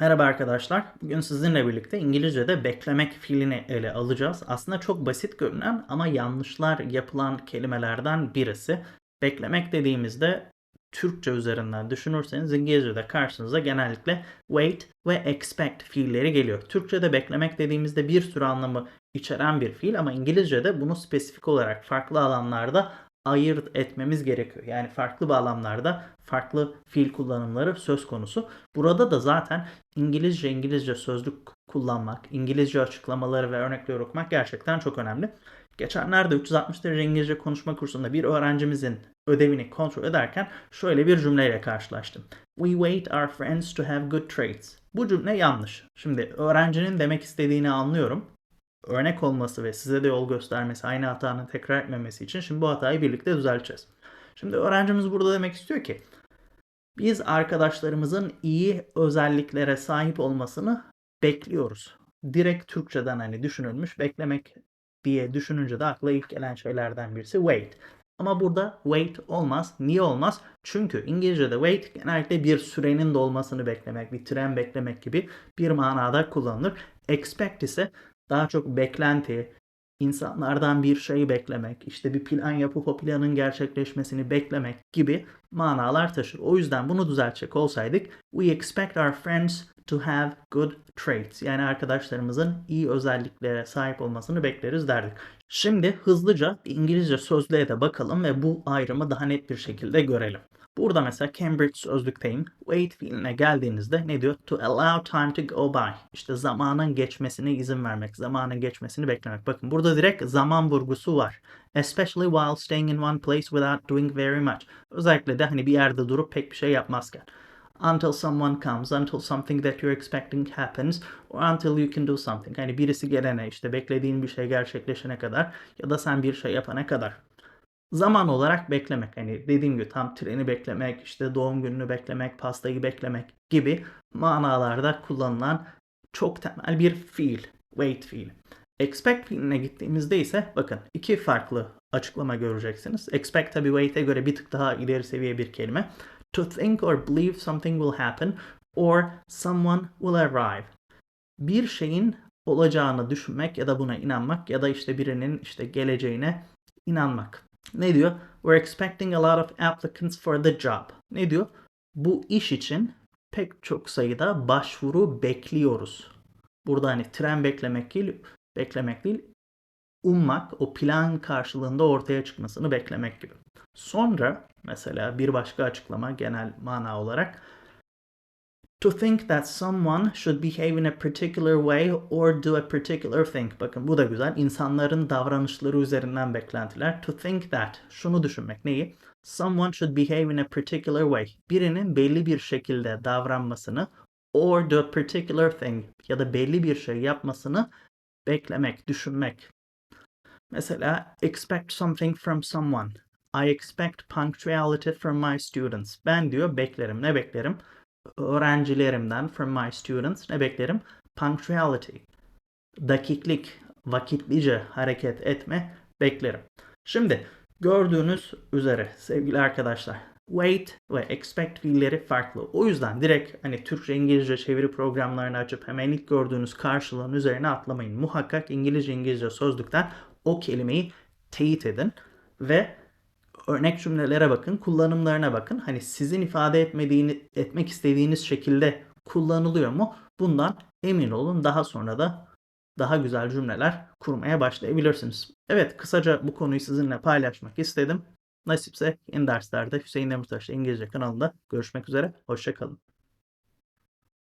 Merhaba arkadaşlar. Bugün sizinle birlikte İngilizce'de beklemek fiilini ele alacağız. Aslında çok basit görünen ama yanlışlar yapılan kelimelerden birisi. Beklemek dediğimizde Türkçe üzerinden düşünürseniz İngilizce'de karşınıza genellikle wait ve expect fiilleri geliyor. Türkçe'de beklemek dediğimizde bir sürü anlamı içeren bir fiil ama İngilizce'de bunu spesifik olarak farklı alanlarda ayırt etmemiz gerekiyor. Yani farklı bağlamlarda farklı fiil kullanımları söz konusu. Burada da zaten İngilizce İngilizce sözlük kullanmak, İngilizce açıklamaları ve örnekleri okumak gerçekten çok önemli. Geçenlerde 360 derece İngilizce konuşma kursunda bir öğrencimizin ödevini kontrol ederken şöyle bir cümleyle karşılaştım. We wait our friends to have good traits. Bu cümle yanlış. Şimdi öğrencinin demek istediğini anlıyorum örnek olması ve size de yol göstermesi, aynı hatanın tekrar etmemesi için şimdi bu hatayı birlikte düzelteceğiz. Şimdi öğrencimiz burada demek istiyor ki biz arkadaşlarımızın iyi özelliklere sahip olmasını bekliyoruz. Direkt Türkçeden hani düşünülmüş beklemek diye düşününce de akla ilk gelen şeylerden birisi wait. Ama burada wait olmaz. Niye olmaz? Çünkü İngilizce'de wait genellikle bir sürenin dolmasını beklemek, bir tren beklemek gibi bir manada kullanılır. Expect ise daha çok beklenti, insanlardan bir şeyi beklemek, işte bir plan yapıp o planın gerçekleşmesini beklemek gibi manalar taşır. O yüzden bunu düzeltecek olsaydık we expect our friends to have good traits. Yani arkadaşlarımızın iyi özelliklere sahip olmasını bekleriz derdik. Şimdi hızlıca İngilizce sözlüğe de bakalım ve bu ayrımı daha net bir şekilde görelim. Burada mesela Cambridge sözlükteyim. Wait fiiline geldiğinizde ne diyor? To allow time to go by. İşte zamanın geçmesine izin vermek, zamanın geçmesini beklemek. Bakın burada direkt zaman vurgusu var. Especially while staying in one place without doing very much. Özellikle de hani bir yerde durup pek bir şey yapmazken. Until someone comes, until something that you're expecting happens, or until you can do something. Hani birisi gelene işte beklediğin bir şey gerçekleşene kadar ya da sen bir şey yapana kadar zaman olarak beklemek. Hani dediğim gibi tam treni beklemek, işte doğum gününü beklemek, pastayı beklemek gibi manalarda kullanılan çok temel bir fiil. Wait fiili. Expect fiiline gittiğimizde ise bakın iki farklı açıklama göreceksiniz. Expect tabi wait'e göre bir tık daha ileri seviye bir kelime. To think or believe something will happen or someone will arrive. Bir şeyin olacağını düşünmek ya da buna inanmak ya da işte birinin işte geleceğine inanmak. Ne diyor? We're expecting a lot of applicants for the job. Ne diyor? Bu iş için pek çok sayıda başvuru bekliyoruz. Burada hani tren beklemek değil, beklemek değil, ummak, o plan karşılığında ortaya çıkmasını beklemek gibi. Sonra mesela bir başka açıklama genel mana olarak To think that someone should behave in a particular way or do a particular thing. Bakın bu da güzel. İnsanların davranışları üzerinden beklentiler. To think that. Şunu düşünmek. Neyi? Someone should behave in a particular way. Birinin belli bir şekilde davranmasını or do a particular thing ya da belli bir şey yapmasını beklemek, düşünmek. Mesela expect something from someone. I expect punctuality from my students. Ben diyor beklerim. Ne beklerim? Öğrencilerimden, from my students ne beklerim? Punctuality. Dakiklik, vakitlice hareket etme beklerim. Şimdi gördüğünüz üzere sevgili arkadaşlar wait ve expect fiilleri farklı. O yüzden direkt hani Türkçe İngilizce çeviri programlarını açıp hemen ilk gördüğünüz karşılığın üzerine atlamayın. Muhakkak İngilizce İngilizce sözlükten o kelimeyi teyit edin ve örnek cümlelere bakın, kullanımlarına bakın. Hani sizin ifade etmediğini, etmek istediğiniz şekilde kullanılıyor mu? Bundan emin olun. Daha sonra da daha güzel cümleler kurmaya başlayabilirsiniz. Evet, kısaca bu konuyu sizinle paylaşmak istedim. Nasipse yeni derslerde Hüseyin Demirtaş'la İngilizce kanalında görüşmek üzere. Hoşçakalın.